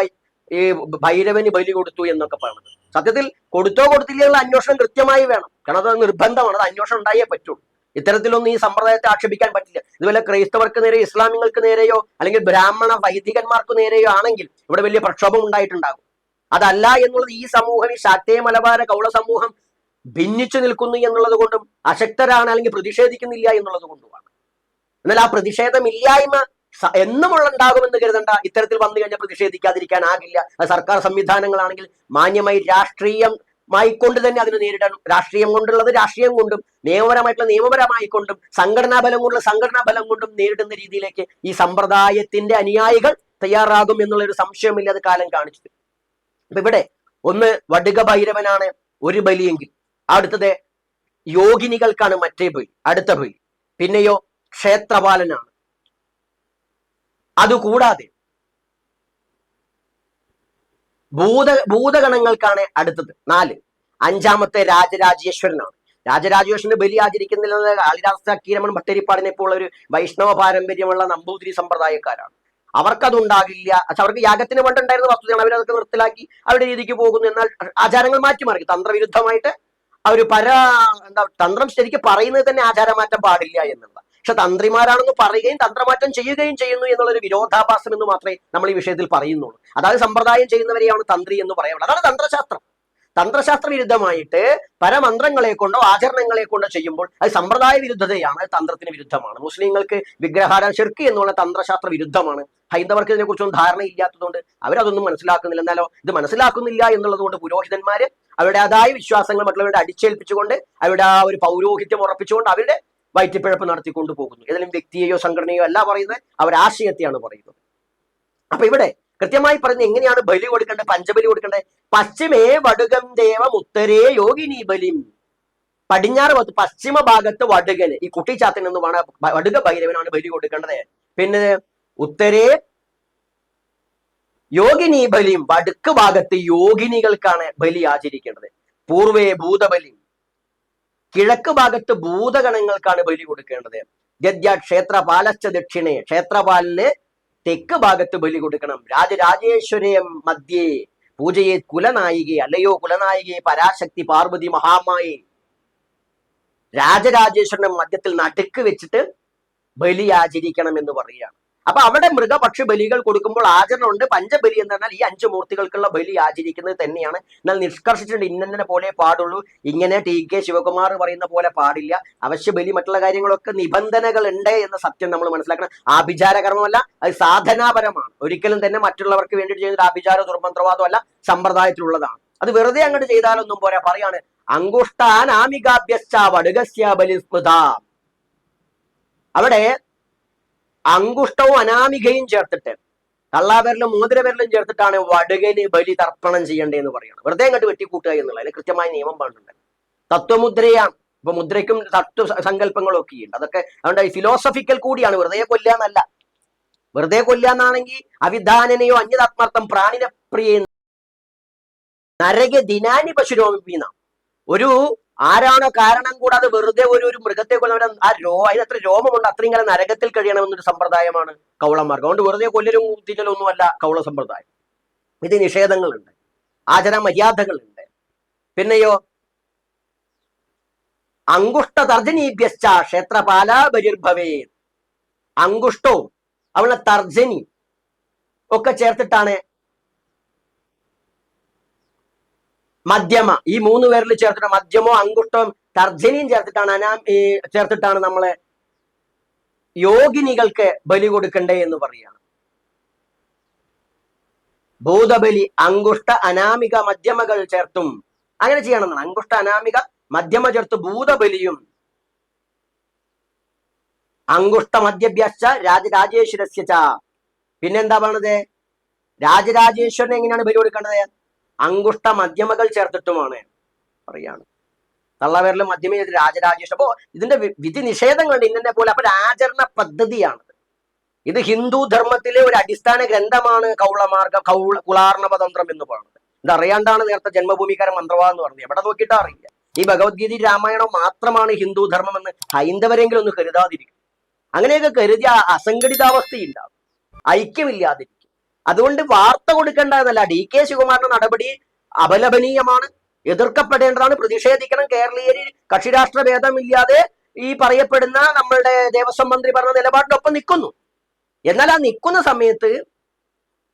A: ഈ ഭൈരവന് ബലി കൊടുത്തു എന്നൊക്കെ പറയുന്നത്. സത്യത്തിൽ കൊടുത്തോ കൊടുത്തില്ല അന്വേഷണം കൃത്യമായി വേണം. കാരണം അത് നിർബന്ധമാണ്. അത് അന്വേഷണം ഉണ്ടായേ പറ്റുള്ളൂ. ഇത്തരത്തിലൊന്നും ഈ സമ്പ്രദായത്തെ ആക്ഷേപിക്കാൻ പറ്റില്ല. ഇതുപോലെ ക്രൈസ്തവർക്ക് നേരെയോ ഇസ്ലാമികൾക്ക് നേരെയോ അല്ലെങ്കിൽ ബ്രാഹ്മണ വൈദികന്മാർക്ക് നേരെയോ ആണെങ്കിൽ ഇവിടെ വലിയ പ്രക്ഷോഭം ഉണ്ടായിട്ടുണ്ടാകും. അതല്ല എന്നുള്ളത് ഈ സമൂഹം ഈ ശാക്തേ മലബാര കൗള സമൂഹം ഭിന്നിച്ചു നിൽക്കുന്നു എന്നുള്ളത് കൊണ്ടും അശക്തരാണ് അല്ലെങ്കിൽ പ്രതിഷേധിക്കുന്നില്ല എന്നുള്ളത് കൊണ്ടുമാണ്. എന്നാൽ ആ പ്രതിഷേധമില്ലായ്മ എന്നുമുള്ള ഉണ്ടാകുമെന്ന് കരുതണ്ട. ഇത്തരത്തിൽ വന്നു കഴിഞ്ഞാൽ പ്രതിഷേധിക്കാതിരിക്കാനാകില്ല അത് സർക്കാർ സംവിധാനങ്ങളാണെങ്കിൽ മാന്യമായി രാഷ്ട്രീയമായി കൊണ്ട് തന്നെ അതിനെ നേരിടണം. രാഷ്ട്രീയം കൊണ്ടുള്ളത് രാഷ്ട്രീയം കൊണ്ടും നിയമപരമായിട്ടുള്ള നിയമപരമായി കൊണ്ടും സംഘടനാ ബലം കൊണ്ടുള്ള സംഘടനാ ബലം കൊണ്ടും നേരിടുന്ന രീതിയിലേക്ക് ഈ സമ്പ്രദായത്തിന്റെ അനുയായികൾ തയ്യാറാകും എന്നുള്ള ഒരു സംശയമില്ലാതെ കാലം കാണിച്ചത് അപ്പൊ ഇവിടെ ഒന്ന് വടുക ഭൈരവനാണ് ഒരു ബലിയെങ്കിൽ. അടുത്തത് യോഗിനികൾക്കാണ് മറ്റേ ബലി അടുത്ത ബലി. പിന്നെയോ ക്ഷേത്രപാലനാണ്. അതുകൂടാതെ ഭൂത ഭൂതഗണങ്ങൾക്കാണ് അടുത്തത് നാല്. അഞ്ചാമത്തെ രാജരാജേശ്വരനാണ്. രാജരാജേശ്വരന് ബലി ആചരിക്കുന്നില്ലെന്നത് കാളിദാസ കീരമൺ ഭട്ടരിപ്പാടിനെ പോലുള്ള ഒരു വൈഷ്ണവ പാരമ്പര്യമുള്ള നമ്പൂതിരി സമ്പ്രദായക്കാരാണ്. അവർക്കതുണ്ടാകില്ല. പക്ഷെ അവർക്ക് യാഗത്തിന് പണ്ടുണ്ടായിരുന്ന വസ്തുതയാണ് അവരതൊക്കെ നിർത്തലാക്കി അവരുടെ രീതിക്ക് പോകുന്നു. എന്നാൽ ആചാരങ്ങൾ മാറ്റിമറിക്കും തന്ത്രവിരുദ്ധമായിട്ട് അവർ പര എന്താ തന്ത്രം ശരിക്കും പറയുന്നത് തന്നെ ആചാരമാറ്റം പാടില്ല എന്നുള്ളത്. പക്ഷെ തന്ത്രിമാരാണെന്ന് പറയുകയും തന്ത്രമാറ്റം ചെയ്യുകയും ചെയ്യുന്നു എന്നുള്ളൊരു വിരോധാഭാസം എന്ന് മാത്രമേ നമ്മൾ ഈ വിഷയത്തിൽ പറയുന്നുള്ളൂ. അതായത് സമ്പ്രദായം ചെയ്യുന്നവരെയാണ് തന്ത്രി എന്ന് പറയാനുള്ളത് അതാണ് തന്ത്രശാസ്ത്രം. തന്ത്രശാസ്ത്ര വിരുദ്ധമായിട്ട് പരമന്ത്രങ്ങളെ കൊണ്ടോ ആചരണങ്ങളെ കൊണ്ടോ ചെയ്യുമ്പോൾ അത് സമ്പ്രദായ വിരുദ്ധതയാണ് തന്ത്രത്തിന് വിരുദ്ധമാണ്. മുസ്ലിങ്ങൾക്ക് വിഗ്രഹാരം ഷിർക്ക് എന്നുള്ള തന്ത്രശാസ്ത്ര വിരുദ്ധമാണ്. ഹൈന്ദവർക്ക് ഇതിനെക്കുറിച്ചൊന്നും ധാരണ ഇല്ലാത്തതുകൊണ്ട് അവരതൊന്നും മനസ്സിലാക്കുന്നില്ല. എന്നാലോ ഇത് മനസ്സിലാക്കുന്നില്ല എന്നുള്ളത് കൊണ്ട് പുരോഹിതന്മാര് അവരുടേതായ വിശ്വാസങ്ങൾ മറ്റുള്ളവരുടെ അടിച്ചേൽപ്പിച്ചുകൊണ്ട് അവരുടെ ആ ഒരു പൗരോഹിത്യം ഉറപ്പിച്ചുകൊണ്ട് അവരുടെ വയറ്റിപ്പിഴപ്പ് നടത്തിക്കൊണ്ട് പോകുന്നു ഏതെങ്കിലും വ്യക്തിയെയോ സംഘടനയോ അല്ല പറയുന്നത് അവരാശയത്തെയാണ് പറയുന്നത്. അപ്പൊ ഇവിടെ കൃത്യമായി പറഞ്ഞ് എങ്ങനെയാണ് ബലി കൊടുക്കേണ്ടത്? പഞ്ചബലി കൊടുക്കേണ്ടത്? പശ്ചിമേ വടുകം ദേവം ഉത്തരേ യോഗിനി ബലിം. പടിഞ്ഞാറ് ഭാഗത്ത് പശ്ചിമ ഭാഗത്ത് വടുകന് ഈ കുട്ടിച്ചാത്തൻ എന്ന് പറഞ്ഞ വടുക ഭൈരവനാണ് ബലി കൊടുക്കേണ്ടത്. പിന്നെ ഉത്തരേ യോഗിനി ബലിയും വടുക്ക് ഭാഗത്ത് യോഗിനികൾക്കാണ് ബലി ആചരിക്കേണ്ടത്. പൂർവേ ഭൂതബലി. കിഴക്ക് ഭാഗത്ത് ഭൂതഗണങ്ങൾക്കാണ് ബലി കൊടുക്കേണ്ടത്. ഗദ്യ ക്ഷേത്രപാലശ്ച ദക്ഷിണേ. ക്ഷേത്രപാലിന് തെക്ക് ഭാഗത്ത് ബലി കൊടുക്കണം. രാജരാജേശ്വരയെ മധ്യേ പൂജയെ കുലനായികെ അല്ലയോ കുലനായികെ പരാശക്തി പാർവതി മഹാമായി രാജരാജേശ്വരന്റെ മധ്യത്തിൽ നടുക്ക് വെച്ചിട്ട് ബലി ആചരിക്കണം എന്ന് പറയുകയാണ്. അപ്പൊ അവിടെ മൃഗപക്ഷി ബലികൾ കൊടുക്കുമ്പോൾ ആചരണം ഉണ്ട് പഞ്ചബലി എന്ന് പറഞ്ഞാൽ ഈ അഞ്ച് മൂർത്തികൾക്കുള്ള ബലി ആചരിക്കുന്നത് തന്നെയാണ്. എന്നാൽ നിഷ്കർഷിച്ചിട്ടുണ്ട്. ഇന്നെ പോലെ പാടുള്ളൂ. ഇങ്ങനെ ടി കെ ശിവകുമാർ പറയുന്ന പോലെ പാടില്ല. അവശ്യ ബലി മറ്റുള്ള കാര്യങ്ങളൊക്കെ നിബന്ധനകൾ ഉണ്ട് എന്ന സത്യം നമ്മൾ മനസ്സിലാക്കണം. ആഭിചാര കർമ്മമല്ല അത് സാധനാപരമാണ്. ഒരിക്കലും തന്നെ മറ്റുള്ളവർക്ക് വേണ്ടി ചെയ്യുന്ന ആഭിചാര ദുർമന്ത്രവാദമല്ല സമ്പ്രദായത്തിലുള്ളതാണ്. അത് വെറുതെ അങ്ങോട്ട് ചെയ്താലൊന്നും പോരാ. പറയാണ് അങ്കുഷ്ടാനാമികാഭ്യസ്ഥ വടുകസ്യ അവിടെ അങ്കുഷ്ടവും അനാമികയും ചേർത്തിട്ട് കള്ളാവിരലും മോതിരവിരലും ചേർത്തിട്ടാണ് വടുകന് ബലി തർപ്പണം ചെയ്യേണ്ടതെന്ന് പറയുന്നത്. വെറുതെ അങ്ങോട്ട് വെട്ടിക്കൂട്ടുക എന്നുള്ള അതിന് കൃത്യമായ നിയമം പറഞ്ഞിട്ടുണ്ട് തത്വമുദ്രയാണ്. ഇപ്പൊ മുദ്രയ്ക്കും തത്വ സങ്കല്പങ്ങളും ഒക്കെ ഉണ്ട് അതൊക്കെ അതുകൊണ്ട് ഫിലോസഫിക്കൽ കൂടിയാണ്. വെറുതെ കൊല്ലാന്നല്ല വെറുതെ കൊല്ലാന്നാണെങ്കിൽ അവിധാനനെയോ അന്യതാത്മാർത്ഥം പ്രാണിനെ പ്രിയ നരക ദിനാനി പശുരോമിപ്പീന ഒരു ആരാണോ കാരണം കൂടാതെ വെറുതെ ഒരു ഒരു മൃഗത്തെ കൊല്ലവരെ ആ രോ അതിന് അത്ര രോമമുണ്ട് അത്രയും കാലം നരകത്തിൽ കഴിയണമെന്നൊരു സമ്പ്രദായമാണ് കൗളന്മാർക്ക്. അതുകൊണ്ട് വെറുതെ കൊല്ലലും തിന്നലും ഒന്നുമല്ല കൗള സമ്പ്രദായം. ഇത് നിഷേധങ്ങളുണ്ട്. ആചാര മര്യാദകളുണ്ട്. പിന്നെയോ അങ്കുഷ്ട തർജനീഭ്യശ്ച ക്ഷേത്രപാല ബലിർഭവേ അങ്കുഷ്ടവും അവളെ തർജനി ഒക്കെ ചേർത്തിട്ടാണ് മധ്യമ. ഈ മൂന്ന് പേരിൽ ചേർത്തിട്ട് മധ്യമോ അങ്കുഷ്ടവും തർജനിയും ചേർത്തിട്ടാണ് അനാ ചേർത്തിട്ടാണ് നമ്മളെ യോഗിനികൾക്ക് ബലി കൊടുക്കണ്ടേ എന്ന് പറയുകയാണ്. ഭൂതബലി അങ്കുഷ്ട അനാമിക മധ്യമകൾ ചേർത്തും. അങ്ങനെ ചെയ്യണമെന്നാണ്. അങ്കുഷ്ട അനാമിക മധ്യമ ചേർത്ത് ഭൂതബലിയും. അങ്കുഷ്ട മധ്യഭ്യശ്ച രാജരാജേശ്വരസ്യ പിന്നെന്താ പറയണത് രാജരാജേശ്വരനെ എങ്ങനെയാണ് ബലി കൊടുക്കേണ്ടത്? അങ്കുഷ്ട മധ്യമകൾ ചേർത്തിട്ടുമാണ് പറയാണ്. തള്ളവേറിൽ മധ്യമേ രാജരാജേഷ്. അപ്പോ ഇതിന്റെ വിധി നിഷേധങ്ങളുണ്ട് ഇന്നെ പോലെ അപ്പൊ ആചരണ പദ്ധതിയാണ് ഇത്. ഹിന്ദു ധർമ്മത്തിലെ ഒരു അടിസ്ഥാന ഗ്രന്ഥമാണ് കൗളമാർഗ കൗള കുളാർണവതന്ത്രം എന്ന് പറയുന്നത്. ഇത് അറിയാണ്ടാണ് നേരത്തെ ജന്മഭൂമിക്കാരൻ മന്ത്രവാദം എന്ന് പറഞ്ഞത്. എവിടെ നോക്കിയിട്ടാ അറിയില്ല. ഈ ഭഗവത്ഗീത രാമായണം മാത്രമാണ് ഹിന്ദു ധർമ്മം എന്ന് ഹൈന്ദവരെങ്കിലും ഒന്ന് കരുതാതിരിക്കും. അങ്ങനെയൊക്കെ കരുതിയ അസംഘടിതാവസ്ഥയില്ല ഐക്യമില്ലാതിരിക്കും. അതുകൊണ്ട് വാർത്ത കൊടുക്കേണ്ടതല്ല. ഡി കെ ശിവകുമാറിന്റെ നടപടി അപലപനീയമാണ്. എതിർക്കപ്പെടേണ്ടതാണ്. പ്രതിഷേധിക്കണം. കേരളീയരിൽ കക്ഷിരാഷ്ട്ര ഭേദമില്ലാതെ ഈ പറയപ്പെടുന്ന നമ്മളുടെ ദേവസ്വം മന്ത്രി പറഞ്ഞ നിലപാടിനൊപ്പം നിൽക്കുന്നു. എന്നാൽ ആ നിൽക്കുന്ന സമയത്ത്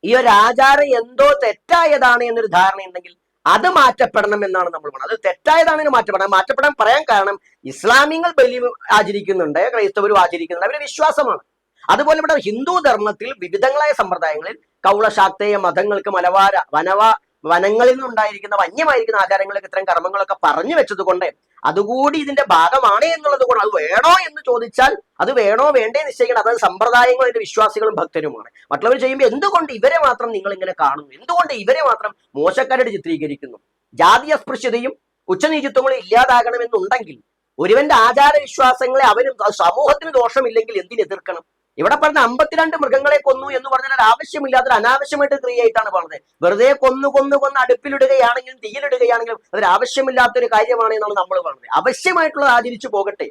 A: ഈ ഒരു ആചാരം എന്തോ തെറ്റായതാണ് എന്നൊരു ധാരണ ഉണ്ടെങ്കിൽ അത് മാറ്റപ്പെടണം എന്നാണ് നമ്മൾ പറയുന്നത് അത് തെറ്റായതാണെന്ന് മാറ്റപ്പെടണം. മാറ്റപ്പെടാൻ പറയാൻ കാരണം ഇസ്ലാമികൾ ബലി ആചരിക്കുന്നുണ്ട്. ക്രൈസ്തവരും ആചരിക്കുന്നുണ്ട്. അവരുടെ വിശ്വാസമാണ്. അതുപോലെ ഇവിടെ ഹിന്ദു ധർമ്മത്തിൽ വിവിധങ്ങളായ സമ്പ്രദായങ്ങളിൽ കൗളശാക്തേയ മതങ്ങൾക്ക് മലവാര വനവ വനങ്ങളിൽ നിന്നുണ്ടായിരിക്കുന്ന വന്യമായിരിക്കുന്ന ആചാരങ്ങളൊക്കെ ഇത്തരം കർമ്മങ്ങളൊക്കെ പറഞ്ഞു വെച്ചത് കൊണ്ട് അതുകൂടി ഇതിന്റെ ഭാഗമാണ് എന്നുള്ളത് കൊണ്ട് അത് വേണോ എന്ന് ചോദിച്ചാൽ അത് വേണോ വേണ്ടേ നിശ്ചയിക്കണം അതായത് സമ്പ്രദായങ്ങളും അതിന്റെ വിശ്വാസികളും ഭക്തരുമാണ്. മറ്റുള്ളവർ ചെയ്യുമ്പോൾ എന്തുകൊണ്ട് ഇവരെ മാത്രം നിങ്ങൾ ഇങ്ങനെ കാണുന്നു? എന്തുകൊണ്ട് ഇവരെ മാത്രം മോശക്കാരായിട്ട് ചിത്രീകരിക്കുന്നു? ജാതീയ അസ്പൃശ്യതയും ഉച്ചനീചിത്വങ്ങളും ഇല്ലാതാകണമെന്നുണ്ടെങ്കിൽ ഒരുവന്റെ ആചാര വിശ്വാസങ്ങളെ അവരും സമൂഹത്തിന് ദോഷമില്ലെങ്കിൽ എന്തിന് എതിർക്കണം ഇവിടെ പറഞ്ഞ അമ്പത്തിരണ്ട് മൃഗങ്ങളെ കൊന്നു എന്ന് പറഞ്ഞാൽ ആവശ്യമില്ലാത്ത അനാവശ്യമായിട്ട് ക്രിയേറ്റാണ് പറഞ്ഞത് വെറുതെ കൊന്നു കൊന്നു കൊന്ന് അടുപ്പിലിടുകയാണെങ്കിലും തീയിലിടുകയാണെങ്കിലും അതൊരു ആവശ്യമില്ലാത്തൊരു കാര്യമാണ് എന്നാണ് നമ്മൾ പറഞ്ഞത് ആവശ്യമായിട്ടുള്ളത് ആചരിച്ചു പോകട്ടെ.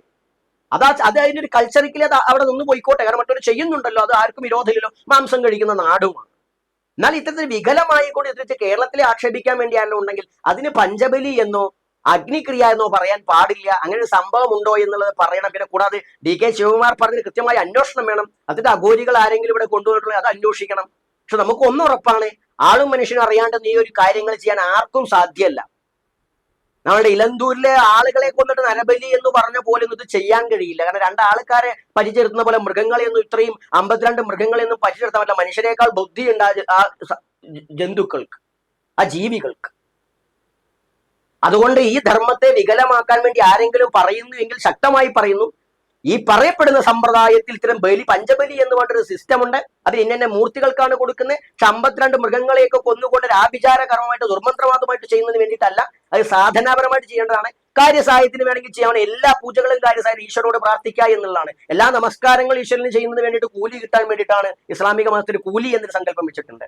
A: അതാ അത് ഒരു കൾച്ചറിക്കലി അത് അവിടെ നിന്ന് പോയിക്കോട്ടെ. കാരണം മറ്റൊരു ചെയ്യുന്നുണ്ടല്ലോ. അത് ആർക്കും വിരോധമില്ലല്ലോ. മാംസം കഴിക്കുന്ന നാടുമാണ്. എന്നാൽ ഇത്തരത്തിൽ വികലമായിക്കൊണ്ട് ഇത്തരത്തിൽ കേരളത്തിലെ ആക്ഷേപിക്കാൻ വേണ്ടിയാണല്ലോ ഉണ്ടെങ്കിൽ അതിന് പഞ്ചബലി എന്നോ അഗ്നിക്രിയ എന്നോ പറയാൻ പാടില്ല. അങ്ങനെ ഒരു സംഭവം ഉണ്ടോ എന്നുള്ളത് പറയണം. പിന്നെ കൂടാതെ ഡി കെ ശിവകുമാർ പറഞ്ഞതിന് കൃത്യമായ അന്വേഷണം വേണം. അതിന്റെ അഘോരികൾ ആരെങ്കിലും ഇവിടെ കൊണ്ടുപോയിട്ടുള്ളത് അത് അന്വേഷിക്കണം. പക്ഷെ നമുക്ക് ഒന്നും ഉറപ്പാണ് ആളും മനുഷ്യനും അറിയാണ്ട് നീ ഒരു കാര്യങ്ങൾ ചെയ്യാൻ ആർക്കും സാധ്യമല്ല നമ്മുടെ ഇലന്തൂരിലെ ആളുകളെ കൊണ്ടിട്ട് നരബലി എന്ന് പറഞ്ഞ പോലെ ഒന്നും ഇത് ചെയ്യാൻ കഴിയില്ല. കാരണം രണ്ട് ആൾക്കാരെ പരിചരിക്കുന്ന പോലെ മൃഗങ്ങളെയൊന്നും ഇത്രയും അമ്പത്തിരണ്ട് മൃഗങ്ങളെയൊന്നും പരിചരിത്താൻ പറ്റില്ല. മനുഷ്യരെക്കാൾ ബുദ്ധി ഉണ്ടാ ജന്തുക്കൾക്ക് ആ ജീവികൾക്ക്. അതുകൊണ്ട് ഈ ധർമ്മത്തെ വികലമാക്കാൻ വേണ്ടി ആരെങ്കിലും പറയുന്നു എങ്കിൽ ശക്തമായി പറയുന്നു. ഈ പറയപ്പെടുന്ന സമ്പ്രദായത്തിൽ ഇത്തരം ബലി പഞ്ചബലി എന്ന് പറഞ്ഞൊരു സിസ്റ്റം ഉണ്ട്. അത് ഇന്നെ മൂർത്തികൾക്കാണ് കൊടുക്കുന്നത്. പക്ഷെ അമ്പത്തിരണ്ട് മൃഗങ്ങളെയൊക്കെ കൊന്നുകൊണ്ട് കർമ്മമായിട്ട് ദുർമന്ത്രവാദമായിട്ട് ചെയ്യുന്നതിന് വേണ്ടിയിട്ടല്ല അത് സാധനാപരമായിട്ട് ചെയ്യേണ്ടതാണ്. കാര്യസാഹത്തിന് വേണമെങ്കിൽ ചെയ്യാവുന്ന എല്ലാ പൂജകളും കാര്യസാഹത്തിന് ഈശ്വരോട് പ്രാർത്ഥിക്കുക എന്നുള്ളതാണ്. എല്ലാ നമസ്കാരങ്ങളും ഈശ്വരന് ചെയ്യുന്നതിന് വേണ്ടിയിട്ട് കൂലി കിട്ടാൻ വേണ്ടിയിട്ടാണ് ഇസ്ലാമിക മതത്തിൽ കൂലി എന്നൊരു സങ്കല്പം വെച്ചിട്ടുണ്ട്.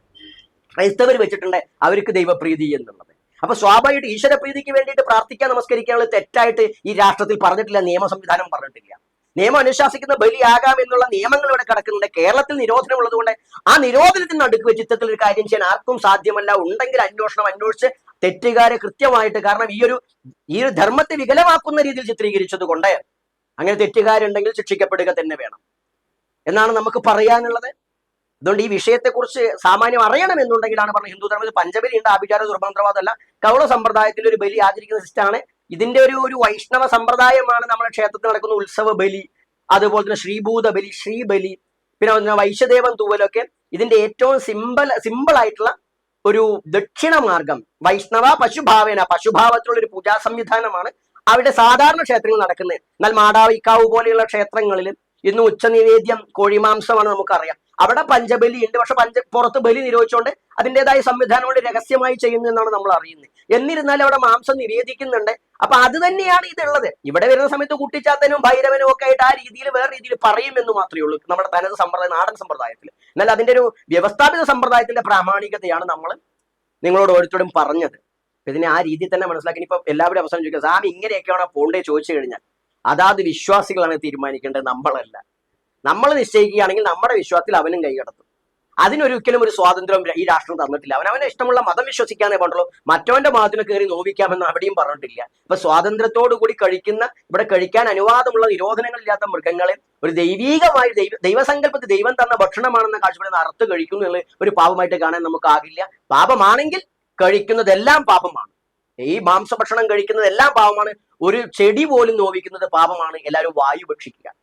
A: ക്രൈസ്തവർ വെച്ചിട്ടുണ്ട് അവർക്ക് ദൈവപ്രീതി എന്നുള്ളത്. അപ്പൊ സ്വാഭാവികമായിട്ട് ഈശ്വരപ്രീതിക്ക് വേണ്ടിയിട്ട് പ്രാർത്ഥിക്കാൻ നമസ്കരിക്കാനുള്ള തെറ്റായിട്ട് ഈ രാഷ്ട്രത്തിൽ പറഞ്ഞിട്ടില്ല നിയമ സംവിധാനം പറഞ്ഞിട്ടില്ല. നിയമം അനുശാസിക്കുന്ന ബലിയാകാം എന്നുള്ള നിയമങ്ങൾ ഇവിടെ കിടക്കുന്നുണ്ട്. കേരളത്തിൽ നിരോധനം ഉള്ളതുകൊണ്ട് ആ നിരോധനത്തിന് അടുക്ക് വെച്ച് ഇത്തരത്തിൽ ഒരു കാര്യം ചെയ്യാൻ ആർക്കും സാധ്യമല്ല. ഉണ്ടെങ്കിൽ അന്വേഷണം അന്വേഷിച്ച് തെറ്റുകാരെ കൃത്യമായിട്ട് കാരണം ഈ ഒരു ഈ ഒരു ധർമ്മത്തെ വികലമാക്കുന്ന രീതിയിൽ ചിത്രീകരിച്ചത് കൊണ്ട് അങ്ങനെ തെറ്റുകാരുണ്ടെങ്കിൽ ശിക്ഷിക്കപ്പെടുക തന്നെ വേണം. എന്നാണ് നമുക്ക് പറയാനുള്ളത്. അതുകൊണ്ട് ഈ വിഷയത്തെക്കുറിച്ച് സാമാന്യം അറിയണം എന്നുണ്ടെങ്കിലാണ് പറഞ്ഞത്. ഹിന്ദു ധർമ്മത്തിൽ പഞ്ചബലി ഉണ്ട് ആഭിചാര ദുർമന്ത്രവാദമല്ല കൗള സമ്പ്രദായത്തിൽ ഒരു ബലി ആചരിക്കുന്ന സിസ്റ്റാണ് ഇതിന്റെ ഒരു ഒരു വൈഷ്ണവ സമ്പ്രദായമാണ് നമ്മുടെ ക്ഷേത്രത്തിൽ നടക്കുന്ന ഉത്സവ ബലി അതുപോലെ തന്നെ ശ്രീഭൂത ബലി ശ്രീബലി പിന്നെ വൈശദേവൻ തൂവലൊക്കെ ഇതിന്റെ ഏറ്റവും സിമ്പിൾ സിമ്പിൾ ആയിട്ടുള്ള ഒരു ദക്ഷിണ മാർഗം. വൈഷ്ണവ പശുഭാവേന പശുഭാവത്തിലുള്ള ഒരു പൂജാ സംവിധാനമാണ് അവിടെ സാധാരണ ക്ഷേത്രങ്ങൾ നടക്കുന്നത്. എന്നാൽ മാടാവിക്കാവ് പോലെയുള്ള ക്ഷേത്രങ്ങളിൽ ഇന്ന് ഉച്ചനിവേദ്യം കോഴിമാംസമാണ് നമുക്കറിയാം. അവിടെ പഞ്ചബലി ഉണ്ട്. പക്ഷെ പഞ്ച പുറത്ത് ബലി നിരോധിച്ചുകൊണ്ട് അതിന്റെതായ സംവിധാനം കൊണ്ട് രഹസ്യമായി ചെയ്യുന്നു എന്നാണ് നമ്മൾ അറിയുന്നത്. എന്നിരുന്നാലും അവിടെ മാംസം നിവേദിക്കുന്നുണ്ട്. അപ്പൊ അത് തന്നെയാണ് ഇതുള്ളത്. ഇവിടെ വരുന്ന സമയത്ത് കുട്ടിച്ചാത്തനും ഭൈരവനും ഒക്കെ ആയിട്ട് ആ രീതിയിൽ വേറെ രീതിയിൽ പറയും എന്ന് മാത്രമേ ഉള്ളൂ. നമ്മുടെ തനത് സമ്പ്രദായം നാടൻ സമ്പ്രദായത്തിൽ. എന്നാൽ അതിന്റെ ഒരു വ്യവസ്ഥാപിത സമ്പ്രദായത്തിന്റെ പ്രാമാണികതയാണ് നമ്മൾ നിങ്ങളോട് ഓരോരുത്തരും പറഞ്ഞത്. ഇതിനെ ആ രീതിയിൽ തന്നെ മനസ്സിലാക്കി. ഇപ്പൊ എല്ലാവരും അവസാനം ചോദിക്കുക സാമി ഇങ്ങനെയൊക്കെയാണോ പോണ്ടേ? ചോദിച്ചു കഴിഞ്ഞാൽ അതാത് വിശ്വാസികളാണ് തീരുമാനിക്കേണ്ടത് നമ്മളല്ല. നമ്മൾ നിശ്ചയിക്കുകയാണെങ്കിൽ നമ്മുടെ വിശ്വാസത്തിൽ അവനും കൈ കടത്തും. അതിനൊരിക്കലും ഒരു സ്വാതന്ത്ര്യം ഈ രാഷ്ട്രം തന്നിട്ടില്ല. അവൻ അവനെ ഇഷ്ടമുള്ള മതം വിശ്വസിക്കാനേ പാടുള്ളൂ. മറ്റവന്റെ മതത്തിന് കയറി നോവിക്കാമെന്ന് അവിടെയും പറഞ്ഞിട്ടില്ല. ഇപ്പൊ സ്വാതന്ത്ര്യത്തോടു കൂടി കഴിക്കുന്ന ഇവിടെ കഴിക്കാൻ അനുവാദമുള്ള നിരോധനങ്ങളില്ലാത്ത മൃഗങ്ങളെ ഒരു ദൈവീകമായ ദൈവ ദൈവസങ്കല്പത്തിൽ ദൈവം തന്ന ഭക്ഷണമാണെന്ന കാഴ്ചപ്പാടിൽ അറുത്ത് കഴിക്കുന്നു എന്നുള്ള ഒരു പാപമായിട്ട് കാണാൻ നമുക്കാകില്ല പാപമാണെങ്കിൽ കഴിക്കുന്നതെല്ലാം പാപമാണ്. ഈ മാംസഭക്ഷണം കഴിക്കുന്നതെല്ലാം പാപമാണ്. ഒരു ചെടി പോലും നോവിക്കുന്നത് പാപമാണ്. എല്ലാവരും വായു ഭക്ഷിക്കുക.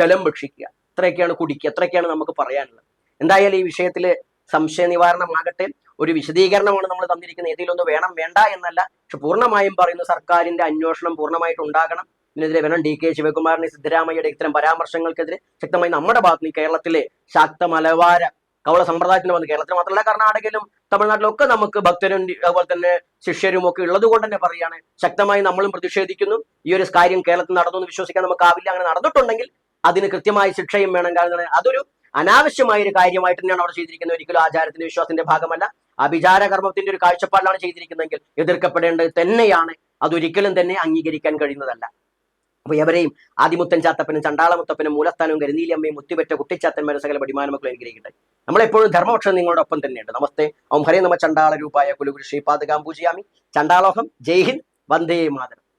A: ജലം ഭക്ഷിക്കുക. ഇത്രയൊക്കെയാണ് കുടിക്കുക. എത്രയൊക്കെയാണ് നമുക്ക് പറയാനുള്ളത്. എന്തായാലും ഈ വിഷയത്തിൽ സംശയ നിവാരണമാകട്ടെ. ഒരു വിശദീകരണമാണ് നമ്മൾ തന്നിരിക്കുന്ന ഏതെങ്കിലും വേണം വേണ്ട എന്നല്ല. പക്ഷെ പൂർണമായും പറയുന്നു സർക്കാരിന്റെ അന്വേഷണം പൂർണമായിട്ട് ഉണ്ടാകണം. ഇതിനെതിരെ വേണം ഡി കെ ശിവകുമാറിനെ സിദ്ധരാമയ്യയുടെ ഇത്തരം പരാമർശങ്ങൾക്കെതിരെ ശക്തമായി നമ്മുടെ ഭാഗത്ത് നിന്ന് കേരളത്തിലെ ശാക്ത മലവാര കവള സമ്പ്രദായത്തിന് വന്ന് കേരളത്തിൽ മാത്രമല്ല കർണാടകയിലും തമിഴ്നാട്ടിലും ഒക്കെ നമുക്ക് ഭക്തരും അതുപോലെ തന്നെ ശിഷ്യരും ഒക്കെ ഉള്ളത് കൊണ്ട് തന്നെ പറയുകയാണ്. ശക്തമായി നമ്മളും പ്രതിഷേധിക്കുന്നു. ഈ ഒരു കാര്യം കേരളത്തിൽ നടന്നു എന്ന് വിശ്വസിക്കാൻ നമുക്കാവില്ല. അങ്ങനെ നടന്നിട്ടുണ്ടെങ്കിൽ അതിന് കൃത്യമായ ശിക്ഷയും വേണം കാരണം അതൊരു അനാവശ്യമായ ഒരു കാര്യമായിട്ട് തന്നെയാണ് അവിടെ ചെയ്തിരിക്കുന്നത്. ഒരിക്കലും ആചാരത്തിന്റെ വിശ്വാസത്തിന്റെ ഭാഗമല്ല. അഭിചാര കർമ്മത്തിന്റെ ഒരു കാഴ്ചപ്പാടിലാണ് ചെയ്തിരിക്കുന്നതെങ്കിൽ എതിർക്കപ്പെടേണ്ടത് തന്നെയാണ്. അതൊരിക്കലും തന്നെ അംഗീകരിക്കാൻ കഴിയുന്നതല്ല. അപ്പൊ എവരെയും ആദിമുത്തൻ ചാത്തപ്പനും ചണ്ടാളമുത്തപ്പനും മൂലസ്ഥാനവും കരുനീലിയമ്മയും മുത്തുപെറ്റ കുട്ടിച്ചാത്തന്മാരും സകല പടിമാനമക്കളും അനുഗ്രഹിക്കട്ടെ. നമ്മളെപ്പോഴും ധർമ്മപക്ഷം നിങ്ങളുടെ ഒപ്പം തന്നെയുണ്ട് നമസ്തേ. ഓം ഹരേ നമ. ചണ്ടാള രൂപായ കുലുഗുരു ശ്രീപാദ പൂജയാമി ചണ്ടാളോഹം. ജയ് ഹിന്ദ്. വന്ദേ മാതരം.